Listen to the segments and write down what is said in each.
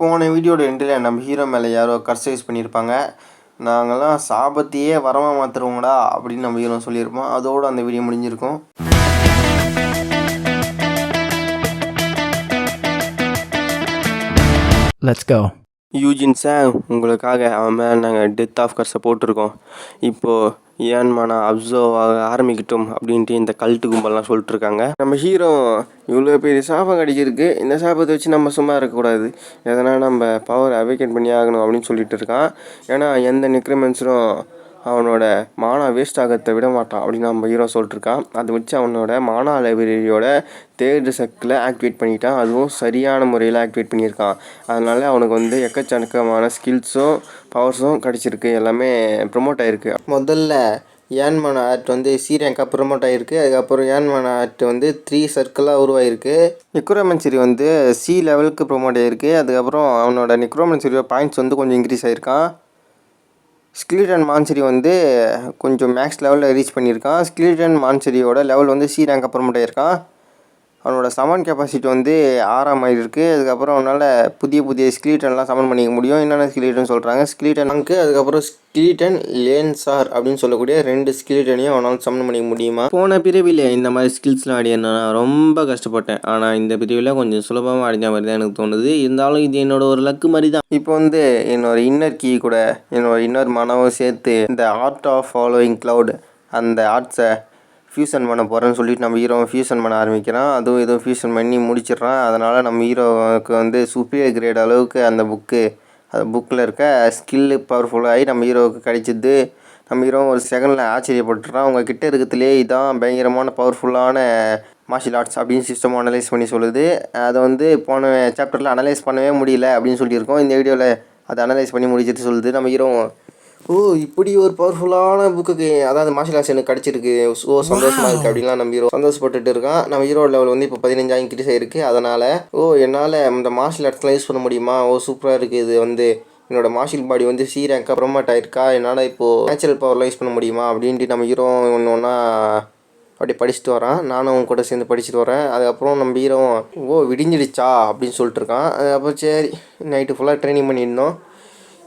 போன வீடியோட எண்டில் நம்ம ஹீரோ மேலே யாரோ கர்சைஸ் பண்ணியிருப்பாங்க. நாங்கள்லாம் சாபத்தையே வரமாக மாற்றுறோங்கடா அப்படின்னு நம்ம ஹீரோ சொல்லியிருப்போம். அதோடு அந்த வீடியோ முடிஞ்சிருக்கும். Let's go. யூஜின் சார் உங்களுக்காக அவன் மேலே நாங்கள் டெத் ஆஃப் கர்ஸை போட்டிருக்கோம் இப்போது ஏன் அப்சர்வ் ஆக ஆரம்பிக்கட்டும் அப்படின்ட்டு இந்த கல்ட்டு கும்பல்லாம் சொல்லிட்டுருக்காங்க நம்ம ஹீரோ இவ்வளோ பெரிய சாபம் கிடைச்சிருக்கு இந்த சாபத்தை வச்சு நம்ம சும்மா இருக்கக்கூடாது. எதனால் நம்ம பவர் அவேக்கன் பண்ணி ஆகணும் அப்படின்னு சொல்லிட்டு இருக்கான். ஏன்னா எந்த நிக்ரமென்ஸரும் அவனோட மானா வேஸ்ட் ஆகிறத விட மாட்டான் அப்படின்னு நம்ம ஹீரோ சொல்லிட்டுருக்கான் அதை வச்சு அவனோட மானா லைப்ரரியோட தேர்டு சர்க்கிளை ஆக்டிவேட் பண்ணிட்டான். அதுவும் சரியான முறையில் ஆக்டிவேட் பண்ணியிருக்கான். அதனால அவனுக்கு வந்து எக்கச்சக்கமான ஸ்கில்ஸும் பவர்ஸும் கிடச்சிருக்கு. எல்லாமே ப்ரொமோட் ஆகிருக்கு முதல்ல ஏன்மான ஆர்ட் வந்து சி ப்ரொமோட் ஆகிருக்கு அதுக்கப்புறம் ஏன்மான ஆர்ட் வந்து த்ரீ சர்க்கிளாக உருவாயிருக்கு. நிக்ரோமன்சரி வந்து சி லெவலுக்கு ப்ரொமோட் ஆகிருக்கு அதுக்கப்புறம் அவனோட நிக்ரோமன்சரியோட பாயிண்ட்ஸ் வந்து கொஞ்சம் இன்க்ரீஸ் ஆகிருக்கான் ஸ்கிலிட்டன் மான்சரி வந்து கொஞ்சம் மேக்ஸ் லெவலில் ரீச் பண்ணியிருக்கான். ஸ்கிலிட்டன் மான்சரியோட லெவல் வந்து சி ரேங்க் அப்புறம் இருக்கான். அவனோட சமன் கெப்பாசிட்டி வந்து ஆறாம் ஆயிரம் இருக்குது அதுக்கப்புறம் அவனால் புதிய புதிய ஸ்கிலீட்டன்லாம் சமன் பண்ணிக்க முடியும். என்னென்ன ஸ்கிலீட்டன் சொல்கிறாங்க ஸ்கிலீட்டன் அங்கு அதுக்கப்புறம் ஸ்கிலீட்டன் லேன்சார் அப்படின்னு சொல்லக்கூடிய ரெண்டு ஸ்கிலீட்டனையும் அவனால் சமன் பண்ணிக்க முடியுமா? போன பிரிவில் இந்த மாதிரி ஸ்கில்ஸ்லாம் நான் ரொம்ப கஷ்டப்பட்டேன். ஆனால் இந்த பிரிவில் கொஞ்சம் சுலபமாக அடைஞ்ச மாதிரி தான் எனக்கு தோணுது. இருந்தாலும் இது என்னோட ஒரு லக்கு மாதிரி தான். இப்போ வந்து என்னோட இன்னர் கீ கூட என்னோட இன்னர் மனவும் சேர்த்து இந்த ஆர்ட் ஆஃப் ஃபாலோயிங் க்ளவுட் அந்த ஆர்ட்ஸை ஃபியூஷன் பண்ண போகிறேன்னு சொல்லிட்டு நம்ம ஹீரோவை ஃபியூஷன் பண்ண ஆரம்பிக்கிறான். அதுவும் எதுவும் ஃபியூஷன் பண்ணி முடிச்சிடுறான். அதனால் நம்ம ஹீரோவுக்கு வந்து சுப்பீரியர் கிரேட் அளவுக்கு அந்த புக்கு அந்த புக்கில் இருக்க ஸ்கில்லு பவர்ஃபுல்லாகி நம்ம ஹீரோவுக்கு கிடைச்சிது. நம்ம ஹீரோ ஒரு செகண்டில் ஆச்சரியப்பட்டுறான். அவங்க கிட்ட இருக்கிறதுலே இதான் பயங்கரமான பவர்ஃபுல்லான மார்ஷியல் ஆர்ட்ஸ் அப்படின்னு சிஸ்டம் அனலைஸ் பண்ணி சொல்லுது. அதை வந்து போன சாப்டரில் அனலைஸ் பண்ணவே முடியல அப்படின்னு சொல்லியிருக்கோம். இந்த வீடியோவில் அதை அனலைஸ் பண்ணி முடிச்சிட்டு சொல்லுது நம்ம ஹீரோ ஓ இப்படி ஒரு பவர்ஃபுல்லான புக்குக்கு அதாவது மார்ஷியல் ஆர்ட்ஸ் எனக்கு கிடச்சிருக்கு. ஓ சந்தோஷமாக இருக்குது அப்படின்லாம் நம்ம ஹீரோ சந்தோஷப்பட்டுட்டு இருக்கான். நம்ம ஹீரோ லெவல் வந்து இப்போ பதினஞ்சாயிரம் இன்க்ரீஸ் ஆயிருக்கு அதனால் ஓ என்னால் இந்த மார்ஷியல் ஆர்ட்ஸ்லாம் யூஸ் பண்ண முடியுமா? ஓ சூப்பராக இருக்குது இது வந்து என்னோட மார்ஷியல் பாடி வந்து சி ரேங்காக ப்ரொமோட் ஆயிருக்கா? என்னால் இப்போது நேச்சுரல் பவர்லாம் யூஸ் பண்ண முடியுமா? அப்படின்ட்டு நம்ம ஹீரோ ஒன்று ஒன்றா அப்படியே படிச்சுட்டு வரான். நானும் அவன் கூட சேர்ந்து படிச்சுட்டு வரேன். அதுக்கப்புறம் நம்ம ஹீரோ ஓ விடிஞ்சிடுச்சா? அப்படின்னு சொல்லிட்டு இருக்கான். அதுக்கப்புறம் சரி நைட்டு ஃபுல்லாக ட்ரைனிங் பண்ணியிருந்தோம்.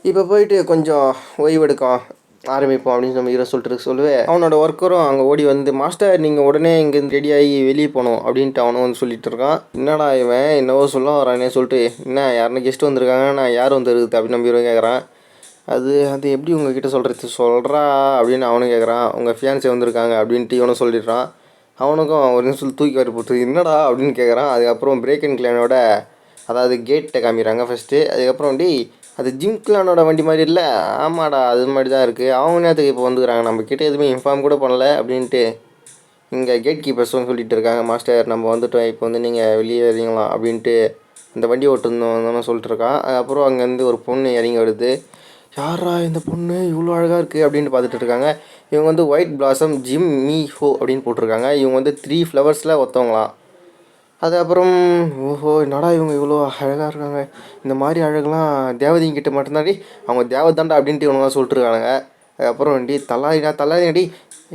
இப்போ போயிட்டு கொஞ்சம் ஓய்வெடுக்கும் ஆரம்பிப்போம் அப்படின்னு நம்ம ஹீரோ சொல்லிட்டு சொல்லுவேன் அவனோட ஒர்க்கரும் அங்கே ஓடி வந்து மாஸ்டர் நீங்கள் உடனே இங்கேருந்து ரெடியாகி வெளியே போகணும் அப்படின்ட்டு அவனும் வந்து சொல்லிட்டு இருக்கான். என்னடா இவன்? என்னவோ சொல்ல வரானே சொல்லிட்டு என்ன யாருன்னு கெஸ்ட் வந்திருக்காங்க நான் யார் வந்துருக்குது? அப்படின்னு நம்ம ஹீரோ கேட்குறான் அது அது எப்படி உங்ககிட்ட சொல்கிறது சொல்கிறா அப்படின்னு அவனும் கேட்குறான் உங்கள் ஃபியான்ஸே வந்திருக்காங்க அப்படின்ட்டு இவனும் சொல்லிடுறான். அவனுக்கும் ஒரு நிமிஷம் தூக்கி வர போட்டு என்னடா? அப்படின்னு கேட்குறான் அதுக்கப்புறம் பிரேக் அண்ட் கிளானோட அதாவது கேட்டை காமிக்கிறாங்க ஃபஸ்ட்டு அதுக்கப்புறம் வண்டி அது ஜிம் கிளானோட வண்டி மாதிரி இல்லை. ஆமாடா அது மாதிரி தான் இருக்குது அவங்க நேரத்துக்கு இப்போ வந்துக்கிறாங்க. நம்ம கிட்டே எதுவுமே இன்ஃபார்ம் கூட பண்ணல அப்படின்ட்டு இங்கே கேட் கீப்பர்ஸும் சொல்லிட்டு இருக்காங்க. மாஸ்டர் நம்ம வந்துட்டோம். இப்போ வந்து நீங்கள் வெளியே வரீங்களா அப்படின்ட்டு இந்த வண்டி ஓட்டுருந்தோம் சொல்லிட்டு இருக்கான். அதுக்கப்புறம் அங்கேருந்து ஒரு பொண்ணு இறங்கி வருது. யாரா இந்த பொண்ணு? இவ்வளோ அழகாக இருக்குது அப்படின்ட்டு பார்த்துட்டு இருக்காங்க. இவங்க வந்து ஒயிட் பிளாசம் ஜிம் மீ ஹோ அப்படின்னு போட்டிருக்காங்க. இவங்க வந்து த்ரீ ஃப்ளவர்ஸில் ஒருத்தவங்களாம். அது அப்புறம் ஓஹோ என்னடா இவங்க இவ்வளோ அழகாக இருக்காங்க. இந்த மாதிரி அழகுலாம் தேவதைங்க கிட்ட மட்டும்தாண்டி அவங்க தேவதாண்டா அப்படின்ட்டு இவனுங்க சொல்லிட்டுருக்கானுங்க அதுக்கப்புறம் டி தலாரிடா தலாரிடி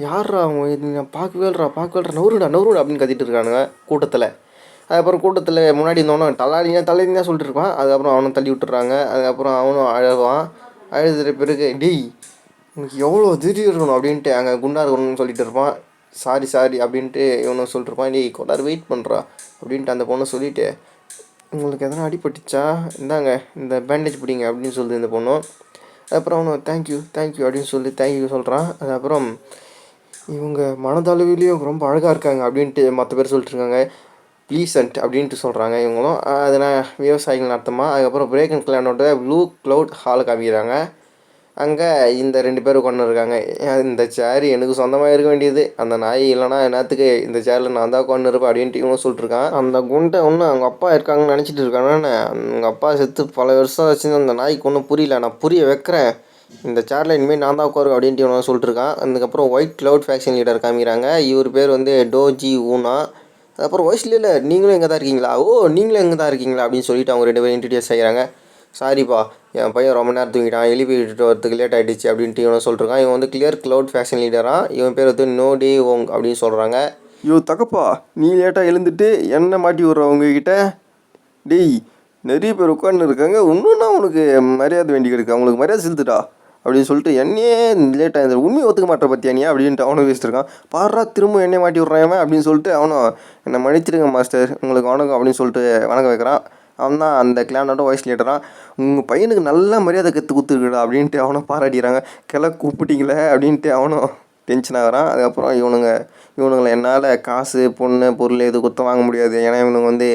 யார்ரா அவங்க? இது நான் பார்க்கவே இல்லைடா பார்க்கவே இல்லைடா நவுருடா நவுருடா அப்படின்னு கத்திட்டு இருக்கானுங்க கூட்டத்தில். அதுக்கப்புறம் கூட்டத்தில் முன்னாடி இருந்தவனும் தலாரிங்க தலாரிங்க சொல்லிட்டு இருப்பான். அதுக்கப்புறம் அவனும் தள்ளி விட்டுறாங்க. அதுக்கப்புறம் அவனும் அழுவான். அழுதுற பிறகு டேய் உனக்கு எவ்வளோ திடீர் இருக்கணும் அப்படின்ட்டு அங்கே குண்டா இருக்கணும்னு சொல்லிட்டு இருப்பான். சாரி சாரி அப்படின்ட்டு இவனும் சொல்லிட்டு இருப்பான். டேய் கொண்டாரு வெயிட் பண்ணுறா அப்படின்ட்டு அந்த பொண்ணை சொல்லிவிட்டு உங்களுக்கு எதனா அடிபட்டுச்சா இந்தாங்க இந்த பேண்டேஜ் பிடிங்க அப்படின்னு சொல்லுது இந்த பொண்ணும் அதுக்கப்புறம் அவனு தேங்க்யூ தேங்க்யூ அப்படின்னு சொல்லி தேங்க்யூ சொல்கிறான் அதுக்கப்புறம் இவங்க மனதளவிலையும் ரொம்ப அழகாக இருக்காங்க அப்படின்ட்டு மற்ற பேர் சொல்லிட்டுருக்காங்க ப்ளீசன்ட் அப்படின்ட்டு சொல்கிறாங்க இவங்களும். அதனால் விவசாயிகள் அர்த்தமாக அதுக்கப்புறம் பிரேக் அண்ட் கிளானோட ப்ளூ க்ளவுட் ஹாலை காமிக்கிறாங்க. அங்கே இந்த ரெண்டு பேரும் கொண்டு இருக்காங்க இந்த சேர் எனக்கு சொந்தமாக இருக்க வேண்டியது. அந்த நாய் இல்லைனா என்னத்துக்கு இந்த சேரில் நான் தான் கொண்டு இருப்பேன் அப்படின்ட்டு இவனும் சொல்லிட்டுருக்கான். அந்த குண்டை ஒன்று அவங்க அப்பா இருக்காங்கன்னு நினச்சிட்டு இருக்கானே அவங்க அப்பா செத்து பல வருஷம் ஆச்சு அந்த நாய்க்கு ஒன்றும் புரியல. நான் புரிய வைக்கிறேன். இந்த சேரில் இனிமேல் நான் தான் உட்காரு அப்படின்ட்டு இவனும் சொல்லிட்டுருக்கான். அதுக்கப்புறம் ஒயிட் க்ளவுட் ஃபேக்ஷன் லீடர் காமிக்கிறாங்க. இவர் பேர் வந்து டோஜி ஊனா. அதுக்கப்புறம் வயசுல இல்லை நீங்களும் எங்கே தான் இருக்கீங்களா? ஓ நீங்களும் எங்கே தான் இருக்கீங்களா? அப்படின்னு சொல்லிட்டு அவங்க ரெண்டு பேரும் இன்ட்ரடியூஸ் செய்கிறாங்க சாரிப்பா என் பையன் ரொம்ப நேரம் தூங்கிட்டான் எழுப்பி விட்டுட்டு வரதுக்கு லேட் ஆகிடுச்சு அப்படின்ட்டு இவனை சொல்லிருக்கான் இவன் வந்து கிளியர் க்ளவுட் ஃபேஷன் லீடரான் இவன் பேர் வந்து நோ டே ஓங் அப்படின்னு சொல்கிறாங்க ஐயோ தகப்பா நீ லேட்டாக எழுந்துட்டு என்ன மாட்டி விட்ற உங்ககிட்ட? டேய் நிறைய பேர் உட்காந்து இருக்காங்க. இன்னும்னா உனக்கு மரியாதை வேண்டி இருக்கு. அவங்களுக்கு மரியாதை செலுத்துடா அப்படின்னு சொல்லிட்டு என்னையே லேட்டாக இருந்தது உண்மையை ஒத்துக்க மாட்டேன் பத்தியா நீ அப்படின்ட்டு அவனும் பேசிட்டுருக்கான். பாடுறா திரும்ப என்னை மாட்டி விட்றான் அப்படின்னு சொல்லிட்டு அவனும் என்னை மன்னிச்சிடுங்க மாஸ்டர் உங்களுக்கு வணக்கம் அப்படின்னு சொல்லிட்டு வணக்கம் வைக்கிறான். அவன் தான் அந்த கிளானோட வாய்ஸ் லீடரான் உங்கள் பையனுக்கு நல்ல மரியாதை கற்று கொடுத்துருக்குடா அப்படின்ட்டு அவனை பாராட்டிடுறாங்க கிளை கூப்பிட்டீங்களே? அப்படின்ட்டு அவனும் டென்ஷன் ஆகிறான் அதுக்கப்புறம் இவனுங்க இவனுங்களை என்னால் காசு பொண்ணு பொருள் எது கொடுத்து வாங்க முடியாது. ஏன்னா இவனுங்க வந்து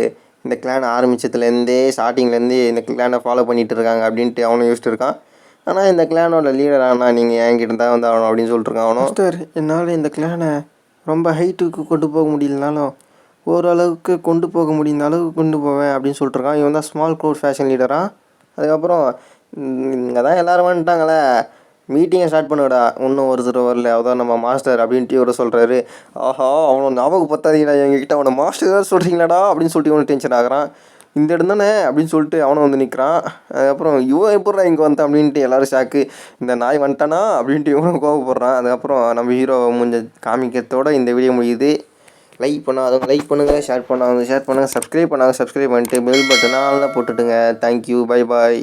இந்த கிளான் ஆரம்பிச்சதுலேருந்தே ஸ்டார்டிங்லேருந்தே இந்த கிளானை ஃபாலோ பண்ணிகிட்டு இருக்காங்க அப்படின்ட்டு அவனும் யோசிச்சுட்டு இருக்கான். ஆனால் இந்த கிளானோட லீடர் ஆனால் நீங்கள் என்கிட்ட தான் வந்து ஆகணும் அப்படின்னு சொல்லிட்டுருக்கான் அவனும். சார் என்னால் இந்த கிளானை ரொம்ப ஹைட்டுக்கு கொண்டு போக முடியலனாலும் ஓரளவுக்கு கொண்டு போக முடியுந்த அளவுக்கு கொண்டு போவேன் அப்படின்னு சொல்லிட்டுருக்கான். இவன் தான் ஸ்மால் க்ரௌட் ஃபேஷன் லீடராக அதுக்கப்புறம் இங்கே தான் எல்லோரும் வந்துட்டாங்களே. மீட்டிங்கை ஸ்டார்ட் பண்ணுடா இன்னும் ஒருத்தர் வரல. அவதான் நம்ம மாஸ்டர் அப்படின்ட்டு இவர் சொல்கிறாரு ஆஹா அவனை ஞாபகம் பத்தாதீங்கடா எங்ககிட்ட அவனை மாஸ்டர் சொல்கிறீங்களாடா அப்படின்னு சொல்லிட்டு இவனுக்கு டென்ஷன் ஆகுறான். இந்த இடம் தானே அப்படின்னு சொல்லிட்டு அவனும் வந்து நிற்கிறான் அதுக்கப்புறம் இவன் எப்படா இங்கே வந்தான்? அப்படின்ட்டு எல்லாரும் ஷாக்கு இந்த நாய் வந்துட்டானா? அப்படின்ட்டு இவனும் கோவப்படுறான். அதுக்கப்புறம் நம்ம ஹீரோ முடிஞ்ச காமிக்கிறதோட இந்த வீடியோ முடியுது. லைக் பண்ணாதவங்க லைக் பண்ணுங்கள் ஷேர் பண்ணாதவங்க ஷேர் பண்ணுங்கள் சப்ஸ்கிரைப் பண்ணாங்க சப்ஸ்கிரைப் பண்ணிட்டு பெல் பட்டனை நல்லா போட்டுட்டுங்க. தேங்க்யூ பை பாய்